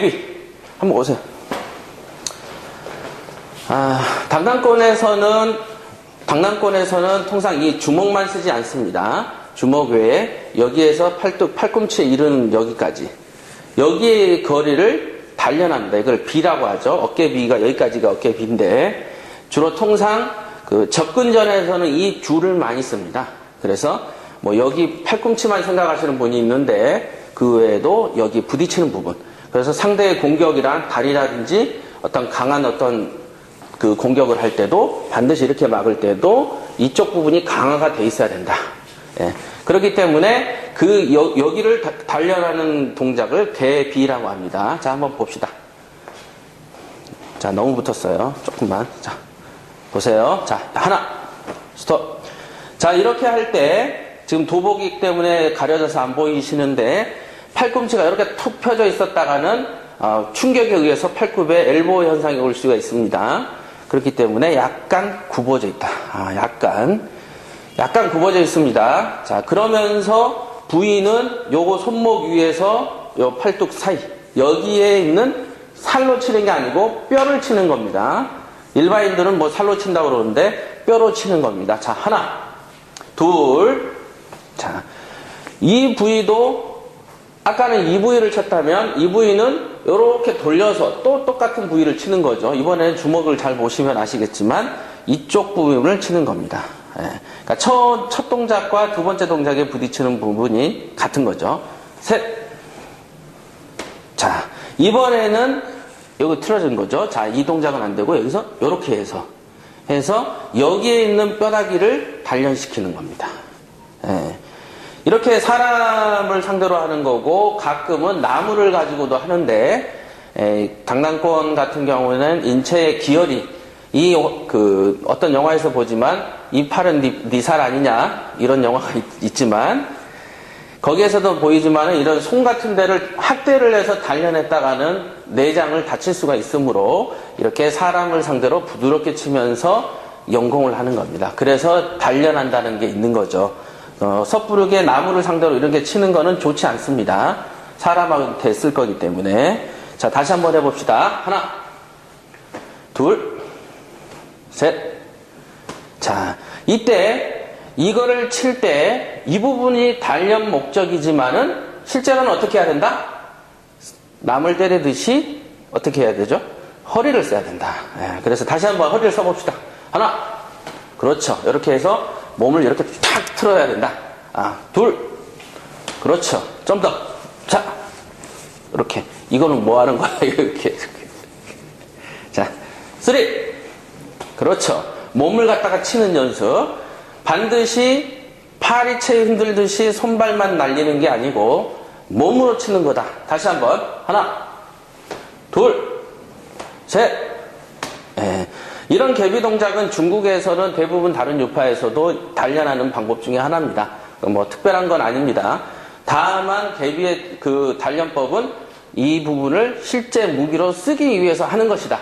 대비 한번 오세요. 아, 당당권에서는 당남권에서는 통상 이 주먹만 쓰지 않습니다. 주먹 외에 여기에서 팔뚝, 팔꿈치에 이르는 여기까지. 여기의 거리를 단련합니다. 이걸 비라고 하죠. 어깨 비가 여기까지가 어깨 비인데 주로 통상 그 접근전에서는 이 줄을 많이 씁니다. 그래서 뭐 여기 팔꿈치만 생각하시는 분이 있는데 그 외에도 여기 부딪히는 부분. 그래서 상대의 공격이란 다리라든지 어떤 강한 어떤 그 공격을 할 때도 반드시 이렇게 막을 때도 이쪽 부분이 강화가 돼 있어야 된다. 예. 그렇기 때문에 그 여, 기를 단련하는 동작을 개비라고 합니다. 자, 한번 봅시다. 자, 너무 붙었어요. 조금만. 자, 보세요. 자, 하나, 스톱. 자, 이렇게 할 때 지금 도복이기 때문에 가려져서 안 보이시는데 팔꿈치가 이렇게 툭 펴져 있었다가는 어, 충격에 의해서 팔굽에 엘보 현상이 올 수가 있습니다. 그렇기 때문에 약간 굽어져 있다. 아, 약간. 약간 굽어져 있습니다. 자, 그러면서 부위는 요거 손목 위에서 요 팔뚝 사이. 여기에 있는 살로 치는 게 아니고 뼈를 치는 겁니다. 일반인들은 뭐 살로 친다고 그러는데 뼈로 치는 겁니다. 자, 하나, 둘. 자, 이 부위도 아까는 이 부위를 쳤다면 이 부위는 이렇게 돌려서 또 똑같은 부위를 치는 거죠. 이번에는 주먹을 잘 보시면 아시겠지만 이쪽 부분을 치는 겁니다. 예. 그러니까 첫, 첫 동작과 두 번째 동작에 부딪히는 부분이 같은 거죠. 셋. 자, 이번에는 여기 틀어진 거죠. 자, 이 동작은 안 되고 여기서 이렇게 해서 해서 여기에 있는 뼈다귀를 단련시키는 겁니다. 예. 이렇게 사람을 상대로 하는 거고 가끔은 나무를 가지고도 하는데 에, 강남권 같은 경우는 인체의 기혈이 이 그 어떤 영화에서 보지만 이 팔은 네살 아니냐 이런 영화가 있, 지만 거기에서도 보이지만 이런 손 같은 데를 학대를 해서 단련했다가는 내장을 다칠 수가 있으므로 이렇게 사람을 상대로 부드럽게 치면서 연공을 하는 겁니다. 그래서 단련한다는 게 있는 거죠. 어, 섣부르게 나무를 상대로 이렇게 치는 거는 좋지 않습니다. 사람한테 쓸 거기 때문에. 자, 다시 한번 해봅시다. 하나, 둘, 셋. 자, 이때 이거를 칠 때 이 부분이 단련 목적이지만은 실제로는 어떻게 해야 된다? 남을 때리듯이 어떻게 해야 되죠? 허리를 써야 된다. 네, 그래서 다시 한번 허리를 써봅시다. 하나, 그렇죠. 이렇게 해서 몸을 이렇게 탁 틀어야 된다. 아, 둘. 그렇죠. 좀 더. 자. 이렇게. 이거는 뭐 하는 거야? 이렇게. 자. 쓰리. 그렇죠. 몸을 갖다가 치는 연습. 반드시 파리채 흔들듯이 손발만 날리는 게 아니고 몸으로 치는 거다. 다시 한번. 하나. 둘. 셋. 예. 이런 개비 동작은 중국에서는 대부분 다른 유파에서도 단련하는 방법 중에 하나입니다. 뭐 특별한 건 아닙니다. 다만 개비의 그 단련법은 이 부분을 실제 무기로 쓰기 위해서 하는 것이다.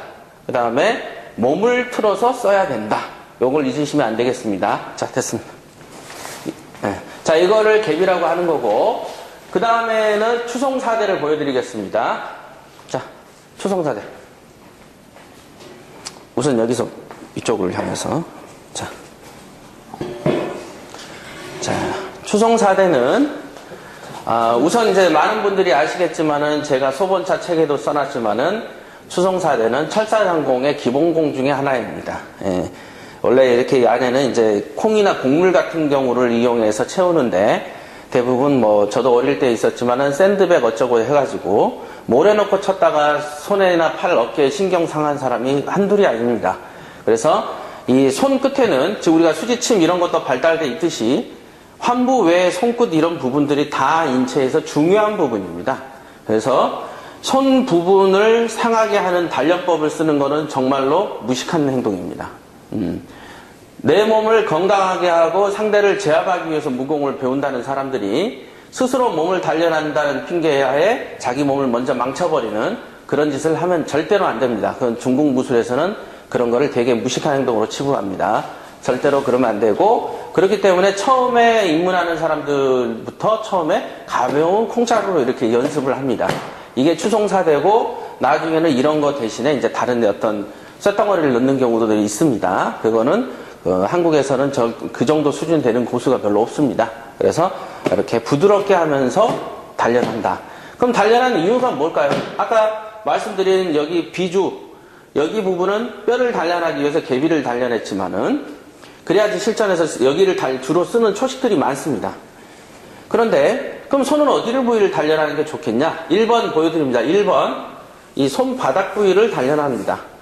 그 다음에 몸을 틀어서 써야 된다. 요걸 잊으시면 안 되겠습니다. 자, 됐습니다. 네. 자, 이거를 개비라고 하는 거고, 그 다음에는 추송사대를 보여드리겠습니다. 자, 추송사대. 우선 여기서 이쪽을 향해서 자, 자 추송사대는 아, 우선 이제 많은 분들이 아시겠지만은 제가 소본차 책에도 써놨지만은 추송사대는 철사상공의 기본공 중의 하나입니다. 예. 원래 이렇게 안에는 이제 콩이나 곡물 같은 경우를 이용해서 채우는데 대부분 뭐 저도 어릴 때 있었지만은 샌드백 어쩌고 해가지고 모래 놓고 쳤다가 손에나 팔, 어깨에 신경 상한 사람이 한둘이 아닙니다. 그래서 이 손 끝에는 즉 우리가 수지침 이런 것도 발달돼 있듯이 환부 외에 손끝 이런 부분들이 다 인체에서 중요한 부분입니다. 그래서 손 부분을 상하게 하는 단련법을 쓰는 것은 정말로 무식한 행동입니다. 음. 내 몸을 건강하게 하고 상대를 제압하기 위해서 무공을 배운다는 사람들이 스스로 몸을 단련한다는 핑계하에 자기 몸을 먼저 망쳐버리는 그런 짓을 하면 절대로 안 됩니다. 그건 중국 무술에서는 그런 거를 되게 무식한 행동으로 치부합니다. 절대로 그러면 안 되고 그렇기 때문에 처음에 입문하는 사람들부터 처음에 가벼운 콩자루로 이렇게 연습을 합니다. 이게 추송사되고 나중에는 이런 거 대신에 이제 다른 어떤 쇳덩어리를 넣는 경우도 있습니다. 그거는 어, 한국에서는 저, 그 정도 수준 되는 고수가 별로 없습니다. 그래서 이렇게 부드럽게 하면서 단련한다. 그럼 단련하는 이유가 뭘까요? 아까 말씀드린 여기 비주, 여기 부분은 뼈를 단련하기 위해서 개비를 단련했지만은 그래야지 실전에서 여기를 달, 주로 쓰는 초식들이 많습니다. 그런데 그럼 손은 어디를 부위를 단련하는 게 좋겠냐? 1번 보여드립니다. 1번 이 손바닥 부위를 단련합니다.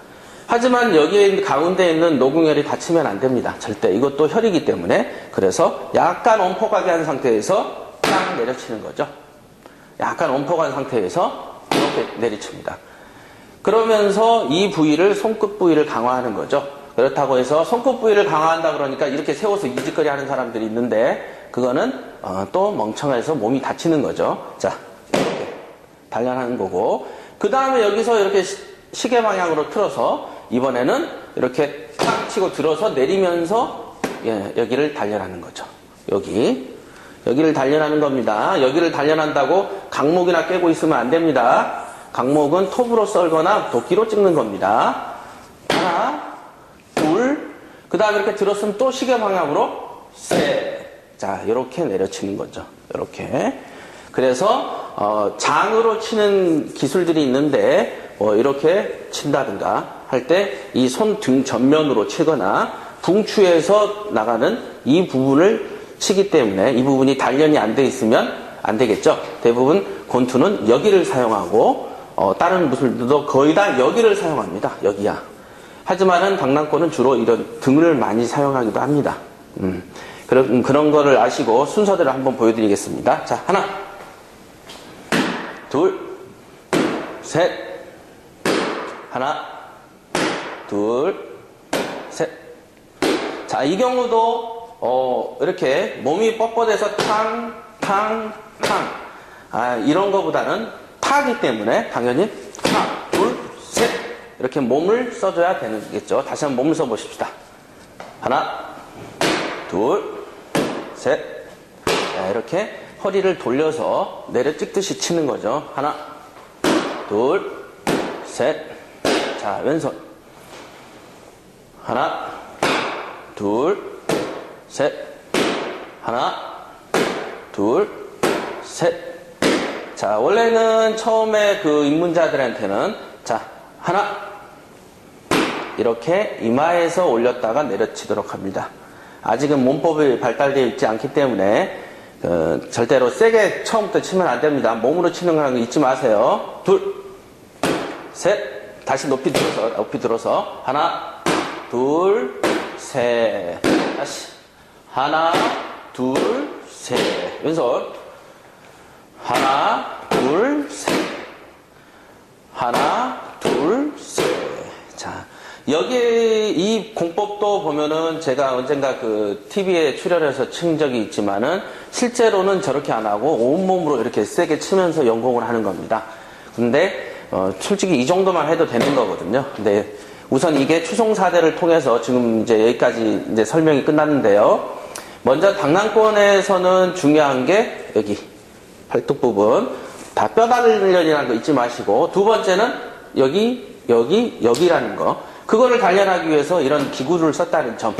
하지만 여기에 가운데 있는 노궁혈이 다치면 안 됩니다. 절대. 이것도 혈이기 때문에. 그래서 약간 엄폭하게 한 상태에서 딱 내려치는 거죠. 약간 엄폭한 상태에서 이렇게 내리칩니다. 그러면서 이 부위를 손끝 부위를 강화하는 거죠. 그렇다고 해서 손끝 부위를 강화한다 그러니까 이렇게 세워서 이직거리 하는 사람들이 있는데 그거는 어, 또 멍청해서 몸이 다치는 거죠. 자, 이렇게 단련하는 거고 그 다음에 여기서 이렇게 시계 방향으로 틀어서 이번에는 이렇게 탁 치고 들어서 내리면서 예, 여기를 단련하는 거죠. 여기 여기를 단련하는 겁니다. 여기를 단련한다고 강목이나 깨고 있으면 안 됩니다. 강목은 톱으로 썰거나 도끼로 찍는 겁니다. 하나, 둘, 그 다음에 이렇게 들었으면 또 시계 방향으로 셋. 자, 이렇게 내려치는 거죠. 이렇게. 그래서 어, 장으로 치는 기술들이 있는데 뭐 이렇게 친다든가 할 때 이 손등 전면으로 치거나 붕추에서 나가는 이 부분을 치기 때문에 이 부분이 단련이 안 돼 있으면 안 되겠죠. 대부분 권투는 여기를 사용하고 어, 다른 무술들도 거의 다 여기를 사용합니다. 여기야. 하지만은 당랑권은 주로 이런 등을 많이 사용하기도 합니다. 음, 그런, 그런 거를 아시고 순서대로 한번 보여드리겠습니다. 자, 하나, 둘, 셋, 하나, 둘, 셋. 자, 이 경우도, 어, 이렇게 몸이 뻣뻣해서 탕, 탕, 탕. 아, 이런 거보다는 타기 때문에 당연히 하나, 둘, 셋. 이렇게 몸을 써줘야 되겠죠. 다시 한번 몸을 써보십시다. 하나, 둘, 셋. 자, 이렇게 허리를 돌려서 내려 찍듯이 치는 거죠. 하나, 둘, 셋. 자, 왼손. 하나, 둘, 셋. 하나, 둘, 셋. 자, 원래는 처음에 그 입문자들한테는 자, 하나, 이렇게 이마에서 올렸다가 내려치도록 합니다. 아직은 몸법이 발달되어 있지 않기 때문에 어, 절대로 세게 처음부터 치면 안 됩니다. 몸으로 치는 거라는 거 잊지 마세요. 둘, 셋, 다시 높이 들어서 높이 들어서 하나, 둘, 셋, 다시 하나, 둘, 셋, 왼손 하나, 둘, 셋, 하나, 둘, 셋. 자. 여기 이 공법도 보면은 제가 언젠가 그 TV에 출연해서 친 적이 있지만은 실제로는 저렇게 안 하고 온몸으로 이렇게 세게 치면서 연공을 하는 겁니다. 근데 어, 솔직히 이 정도만 해도 되는 거거든요. 근데 우선 이게 추송사대를 통해서 지금 이제 여기까지 이제 설명이 끝났는데요. 먼저 당랑권에서는 중요한 게 여기 팔뚝 부분 다 뼈단련이라는 거 잊지 마시고 두 번째는 여기 여기 여기라는 거 그거를 단련하기 위해서 이런 기구를 썼다는 점.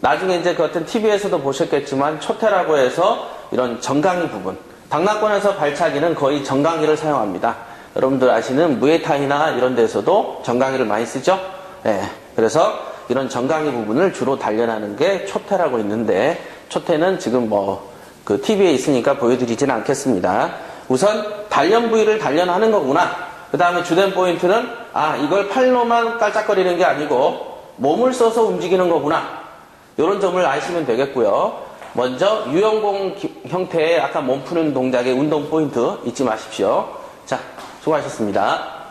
나중에 이제 그 어떤 TV에서도 보셨겠지만 초태라고 해서 이런 정강이 부분. 당나권에서 발차기는 거의 정강이를 사용합니다. 여러분들 아시는 무에타이나 이런 데서도 정강이를 많이 쓰죠? 네. 그래서 이런 정강이 부분을 주로 단련하는 게 초태라고 있는데 초태는 지금 뭐 그 TV에 있으니까 보여드리지는 않겠습니다. 우선 단련 부위를 단련하는 거구나. 그 다음에 주된 포인트는 아 이걸 팔로만 깔짝거리는 게 아니고 몸을 써서 움직이는 거구나 이런 점을 아시면 되겠고요 먼저 유연공 형태의 아까 몸 푸는 동작의 운동 포인트 잊지 마십시오 자 수고하셨습니다